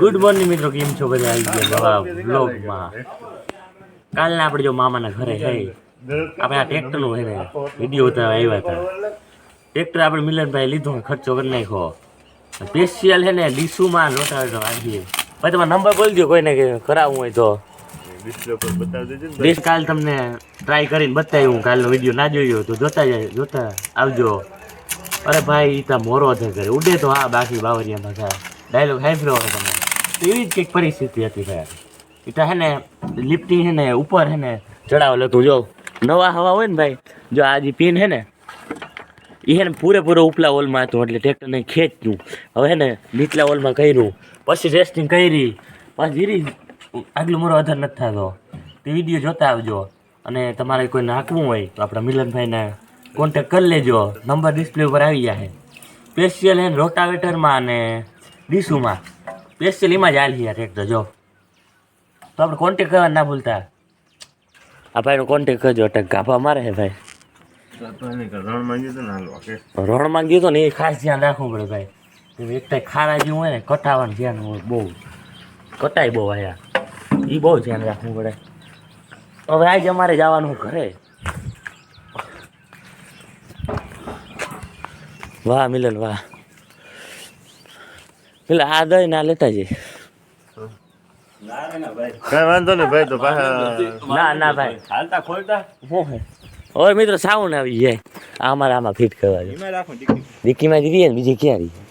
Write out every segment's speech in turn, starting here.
Good morning મિત્રો. કેમ છો બધા? આવી ગયા નવા બ્લોગમાં કાલે આપણે જો મામાના ઘરે છે. આપણે આ ટ્રેક્ટરનું છે ને વીડિયો ઉતારવા આવ્યા હતા. ટ્રેક્ટર આપણે મિલનભાઈ લીધું ખર્ચો કરી નાખ્યો. સ્પેશિયલ છે ને ડીસુમાં લોટાવેટો આવીએ ભાઈ, તમારો નંબર બોલી દો કોઈને કે કરાવવું હોય તો. બેસ કાલ તમને ટ્રાય કરીને બતાવ્યું. કાલનો વીડિયો ના જોયો તો જોતા જાય, જોતા આવજો. અરે ભાઈ તો મોરો છે ઘરે. ઉડે તો હા બાકી બાવરિયામાં થાય ડાયલોગ સાંભળ્યો હોય તમે એવી જ કંઈક પરિસ્થિતિ હતી ભાઈ. તો હે ને લિફ્ટિંગ છે ને, ઉપર હે ને ચડાવેલો તું જો, નવા હવા હોય ને ભાઈ, જો આ જે પિન છે ને એ હે ને પૂરેપૂરો ઉપલા હોલમાં હતું, એટલે ટ્રેક્ટરને ખેંચ્યું. હવે હે ને, નીચલા હોલમાં કર્યું. પછી રેસ્ટિંગ કરી. પાછી ધીરી આગલું મોરો અધર નથી થતો. તે વીડિયો જોતા આવજો. અને તમારે કોઈ નાખવું હોય, તો આપણા મિલનભાઈને કોન્ટેક કરી લેજો. નંબર ડિસ્પ્લે ઉપર આવી જાય. સ્પેશિયલ હે ને રોટાવેટરમાં અને ડીસુમાં સ્પેશિયલ એમાં જ હાલી યાર ટ્રેક્ટર જો. તો આપણે કોન્ટેક કરવા ના ભૂલતા. આ ભાઈનો કોન્ટેક કરજો અટક ગાભા મારે હે ભાઈ. એને રણ માંગ્યું તો ને એ ખાસ ધ્યાન રાખવું પડે ભાઈ. એક તો ખારા જેવું હોય ને કટાવાનું ધ્યાન હોય બહુ. કટાય બહુ આયા. એ બહુ ધ્યાન રાખવું પડે. હવે આજે અમારે જવાનું ઘરે. વાહ મિલન વાહ. પેલા આ દઈ ના લેતા જઈ કઈ વાંધો નહીં ભાઈ તો ના ના ભાઈ. હાલતા ખોલતા? હવે મિત્રો સાઉન્ડ આવી જાય. આ અમારે આમાં ફિટ કરવા ટીકી જ રહીએ ને બીજી ક્યાં રહીએ?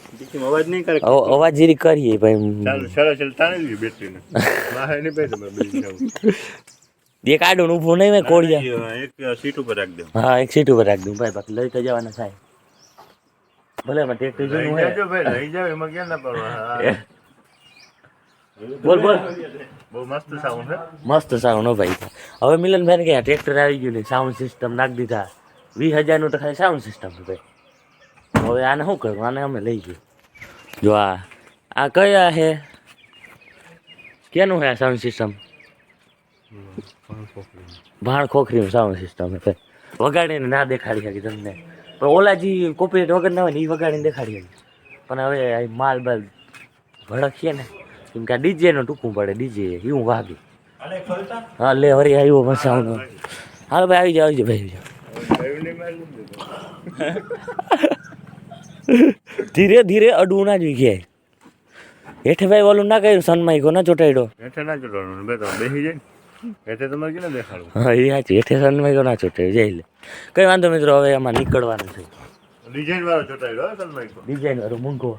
અવાજ નહીં કરે. અવાજ જીરી કરીએ ભાઈ ચાલો સરસ ચાલ તાણી દીધી બેટરીને. બહાર નહીં ભાઈ તમારે બધી એક આડું ઊભું નહીં મેં કોડિયા એક સીટ ઉપર રાખી દઉં. હા એક સીટ ઉપર રાખી દઉં. ભાઈ બાકી લઈ તો જવાના થાય. ભલે એમાં ટ્રેક્ટર લઈ હોય જો ભાઈ લઈ જાવ એમાં ક્યાં ના પડવા? બોલ બોલ. બહુ મસ્ત સાઉન્ડ છે મસ્ત સાઉન્ડ હો ભાઈ. હવે મિલનભાઈ ક્યાં ટ્રેક્ટર આવી ગયું ને સાઉન્ડ સિસ્ટમ નાખી દીધા. વીસ હજારનું તો ખાલી સાઉન્ડ સિસ્ટમ છે ભાઈ. હવે આને શું કરવું? આને અમે લઈ ગયું. જો આ આ કયા છે કેનું છે આ સાઉન્ડ સિસ્ટમ ભાણ ખોખરીનું સાઉન્ડ સિસ્ટમ છે વગાડીને ના દેખાડી શકી તમને. પણ ઓલાજી કોપીરેટ વગર ના હોય ને એ વગાડીને દેખાડી શકી પણ હવે માલ બાલ ભડકીએ ને કેમ કે આ ડીજેનું ટૂંકું પડે ડીજે એવું વાગે. હા લે વરી આવ્યો પણ સાઉન્ડ હાલો ભાઈ આવી જાવ આવી જાવ ભાઈ આવી જાવ ધીરે ધીરે અડવું ના જોઈએ હેઠે ભાઈ ઓલું ના કર્યું સનમાઈકો ના ચોટાડ્યો હેઠે ના ભાઈ બેસી જાય હેઠે તમારે ક્યાં દેખાડું હા એ સાચી. હેઠે સનમાઈકો ના ચોટાડ્યો જઈ લે. કઈ વાંધો મિત્રો હવે આમાં નીકળવાનું છે. ડિઝાઇન વાળો ચોટાડ્યો હો સનમાઈક ડિઝાઇન વાળો મૂંઘો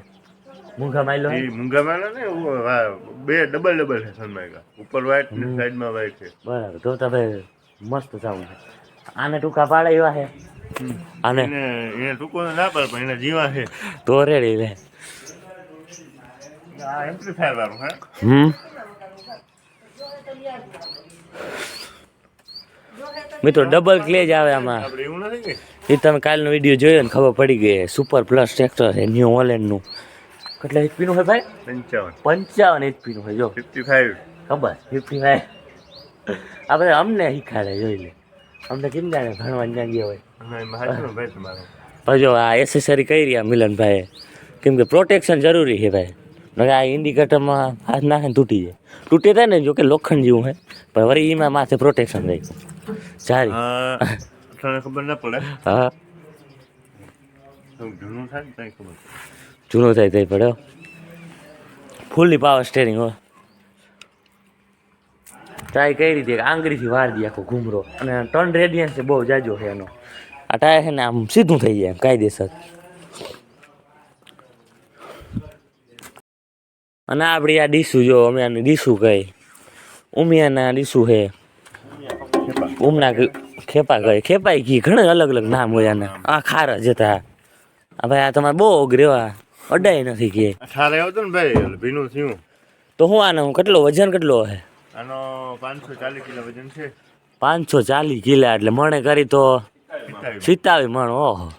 મૂંઘા માયલો એ મૂંગા માલા ને બે ડબલ ડબલ છે સનમાઈકા ઉપર વ્હાઈટ ને સાઈડમાં વ્હાઈટ છે. બરાબર. તો તમે મસ્ત સાઉન્ડ આને ટૂંકા પાડે એવા છે આને? એને ટૂંકો ના પડે પણ એને જીવા છે. તો રેડી લે. આ એમ્પ્લીફાયર વાળું હે? હમ? મિત્રો ડબલ ક્લેજ આવે આમાં. એ તમે કાલનો વીડિયો જોયો ને ખબર પડી ગઈ. સુપર પ્લસ ટ્રેક્ટર છે ન્યૂ હોલેન્ડનું કેટલા એચપીનું હોય ભાઈ? પંચાવન. પંચાવન એચપીનું હોય જો. ફિફ્ટી ફાઈવ ખબર? ફિફ્ટી ફાઈવ આપણે અમને શીખાડે જોઈ લે. અમને કેમ જાણે ભણવા ત્યાં ગયા હોય? પણ જો આ એસેસરી કઈ રહ્યા મિલનભાઈ કેમ કે પ્રોટેક્શન જરૂરી છે ભાઈ. નકર આ ઇન્ડિકેટરમાં હાથ નાખે ને તૂટી જાય. તૂટી થાય ને જો કે લોખંડ જેવું હોય. પણ વળી એમાં માથે પ્રોટેક્શન રહી સારી. તને ખબર ના પડે? હા. જૂનું થાય તને ખબર. જૂનો થાય તે પડ્યો ફૂલ્લી પાવર સ્ટેરિંગ હો. ટ્રાય કઈ રીતે આંગળીથી વાર દી આખો ઘૂમરો. અને ટર્ન રેડિયન્સ બહુ જાજો છે એનો. આ ટાયર છે ને આમ સીધું થઈ જાય એમ કાયદેસર. અને આપણી આ ડીસુ જો અમે આને ડીસુ કહી ઉમિયાના ડીસુ છે. ઉમના ખેપા ગઈ ખેપાઈ કી ઘણા અલગ અલગ નામ હોય આના. આ ખાર જ હતા. આ ભાઈ આ તમારે બહુ અઘરેવા અડાય નથી કે ખારે આવતો ને ભાઈ ભીનું થયું. તો હું આનો કેટલો વજન કેટલો હે? આનો પાંચસો ચાલીસ કિલો વજન છે. પાંચસો ચાલીસ કિલા એટલે મણે કરી તો. સિત્તાવી મણ ઓહો.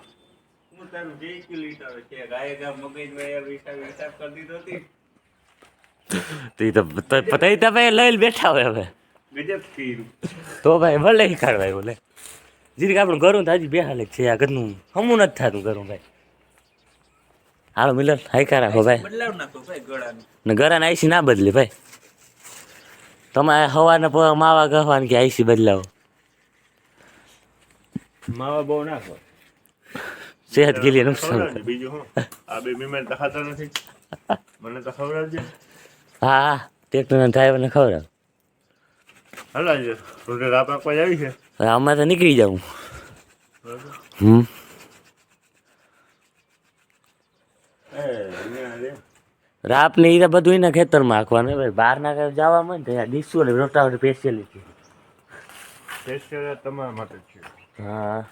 તો તો. તો પતાઈ તમે લઈને બેઠા હોય હવે. તો ભાઈ ભલે કાઢવાય બોલે જીરીક આપણું ઘરું તો હજી બેહાલે છે આ ઘરનું હમું નથી થતું ઘરું ભાઈ. હાલો મિલન હાઈકા રાખો ભાઈ. બદલાવ નાખો ભાઈ ગળાનું. ને ગરાને આઈસી ના બદલે ભાઈ. તમારે હવાને માવા ગહવાને કે આઈસી બદલાવો. માવા બહુ નાખો. સેહત કે લીએ નુકસાન. બીજું હું. આ બે બીમાર તો ખાતા નથી. મને તો ખવડાવજે. હા હા ટ્રેક્ટરના ડ્રાઈવરને ખબર હાલો આજે રોટે રાપ આપવા આવી છે હવે આમાં તો નીકળી જાઉં. હમ. રાપ ને એ બધું એના ખેતરમાં નાખવાનું ભાઈ બહાર ના કઈ જવા માં ને તો ને રોટાવટ સ્પેશિયલી ટેસ્ટ તમારા માટે છે. હા.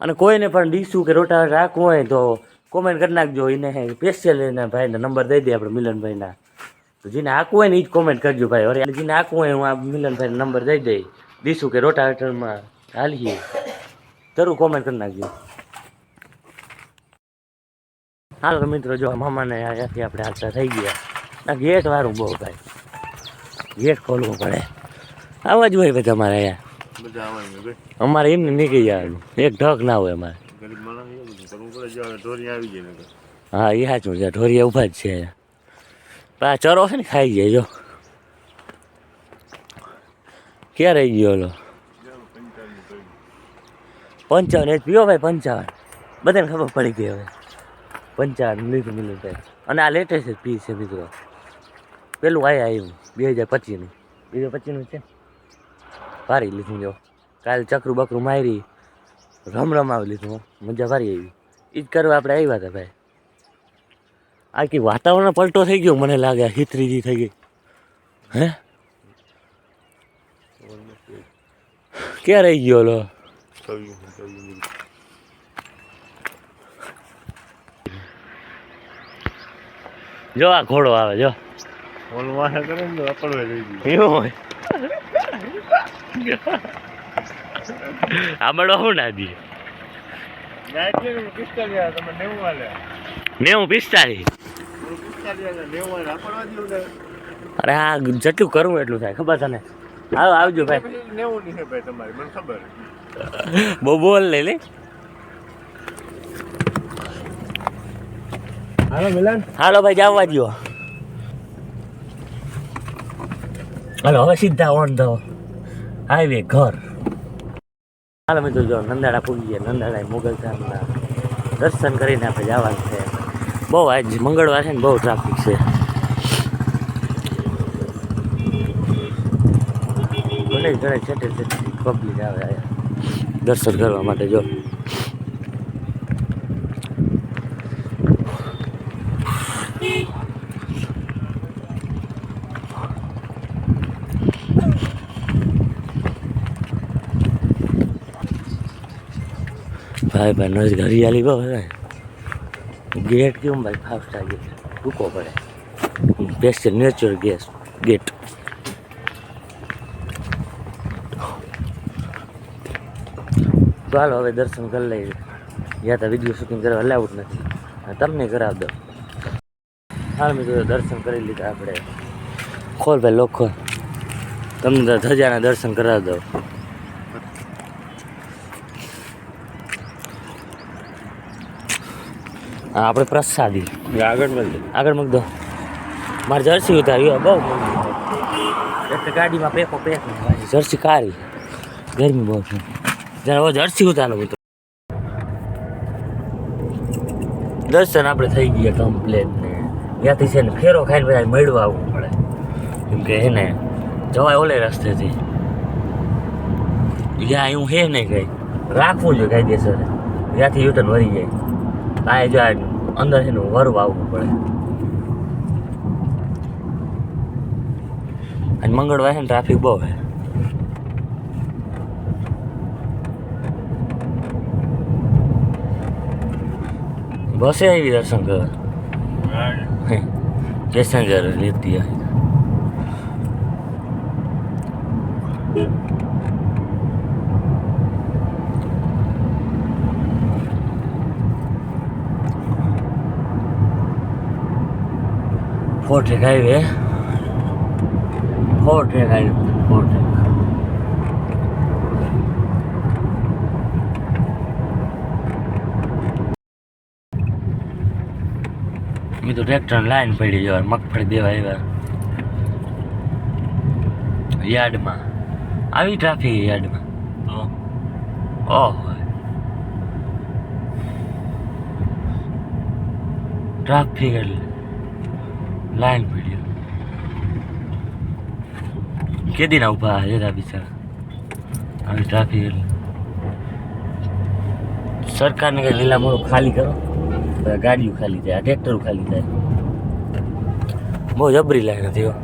અને કોઈને પણ ડીસુ કે રોટાવટ રાખવું હોય તો કોમેન્ટ કરી નાખજો. એને સ્પેશિયલ એના ભાઈને નંબર દઈ દે આપણે મિલનભાઈના. તો જેને આખું હોય ને એ જ કોમેન્ટ કરજો ભાઈ. અરે જેને આખું હોય હું આ મિલનભાઈ નંબર દઈ દઈ દીશું કે રોટાવેટરમાં હાલીએ. જરૂર કોમેન્ટ કરી નાખજો. હાલ તો મિત્રો જો મામાને અહીંયાથી આપણે હાલતા થઈ ગયા. ના ગેટ વાળું બહુ ભાઈ. ગેટ ખોલવું પડે. આવા જ હોય ભાઈ તમારે અહીંયા. બધા આવવાનું ભાઈ. અમારે એમને નીકળી જવાનું. એક ઢગ ના હોય અમારે. હા એ સાચું છે. ઢોરિયા ઊભા જ છે. આ ચરો છે ને, ખાઈ જાય, જો. ક્યાં રહી ગયો ઓલો? પંચાવન, એ પીઓ ભાઈ, પંચાવન. બધાને ખબર પડી ગઈ હવે. પંચાવન લીધું મિલું ભાઈ અને આ લેટેસ્ટ જ પી છે મિત્રો પેલું આયા આવ્યું બે હજાર પચીસનું. બે હજાર પચીસનું છે ભારી લીધું, જો. કાલે ચકરું બકરું મારી રમ રમાવી લીધું. મજા ભારી આવી. એ જ કરવા આપણે આવ્યા હતા, ભાઈ. આ કે વાતાવરણ પલટો થઈ ગયો મને લાગે હિતરીજી થઈ ગઈ. હે? ક્યાં રહી ગયો લો? જો આ ઘોડો આવે જો. આમળો શું ના દી પિસ્તાલીસ તમે નેવું પિસ્તાલીસ પિસ્તાલીસ નેવું વાલે આપડવા દઉં ને અરે હા જેટલું કરવું એટલું થાય ખબર તને? આવો આવજો ભાઈ. નેવું ની છે ભાઈ તમારી મને ખબર બહુ બોલ લે લે. હાલો મિલન. હાલો ભાઈ જાવવા દો હાલો હવે સીધા ઓન દો હાઈવે ઘર. હાલો મિત્રો જો નંદાડા પૂગી ગયા નંદાળા મુગલ ધામના દર્શન કરીને આપણે જવાનું છે. બહુ આજ મંગળવાર છે ને બહુ ટ્રાફિક છે. ઘણે ઘણે છેટે દર્શન કરવા માટે જો. ભાઈ ભાઈ નજ ઘરિયાળી બહુ છે ગેટ કેવું ભાઈ ફાસ્ટ સ્ટાર ગેટ? ટૂંકો પડે. બેસ્ટ નેચરલ ગેસ ગેટ ચાલો હવે દર્શન કરી લઈએ. યા તો વીડિયો શૂટિંગ કરવા અલાઉડ નથી. તમને કરાવ દો હાલ મિત્રો, દર્શન કરી લીધા આપણે. ખોલ ભાઈ લોખો તમને ધજાના દર્શન કરાવી દો આપણે પ્રસાદી. આગળ મળી આગળ મૂકી દો. મારે જર્સી ઉતારી બહુ એક ગાડીમાં પેકો પેક જર્સી કાળી. ગરમી બહુ છે. જરા જર્સી ઉતારો મિત્રો દર્શન આપણે થઈ ગયા કમ્પ્લેટ ને. ત્યાંથી છે ને ફેરો ખાઈને બધા મળવા આવવું પડે. કેમ કે હે ને જવાય ઓલે રસ્તેથી. ત્યાં એવું હે નહીં કંઈ. રાખવું જોઈએ કાયદેસર ત્યાંથી યુટર્ન વળી જાય. આ જો અંદર એનું વરવા આવવું પડે. અને મંગળવાર ને ટ્રાફિક બહુ છે બસે આવી દર્શન કરવા પેસેન્જર લીધી આવી. Four track highway four track highway four track મેં તો ટ્રેક્ટર લાઈન પડી જવા મગફળી દેવા આવ્યા યાર્ડમાં. આવી ટ્રાફિક યાર્ડમાં. ઓહ ટ્રાફિક એટલે. લાઈન પડી કેદી ના ઊભા જતા બિચારા? આવી ટ્રાફિક એટલે. સરકારને કઈ લીલા મોડું ખાલી કરો? ગાડીઓ ખાલી થાય ટ્રેક્ટરો ખાલી થાય. બહુ જબરી લાગે નથી હો.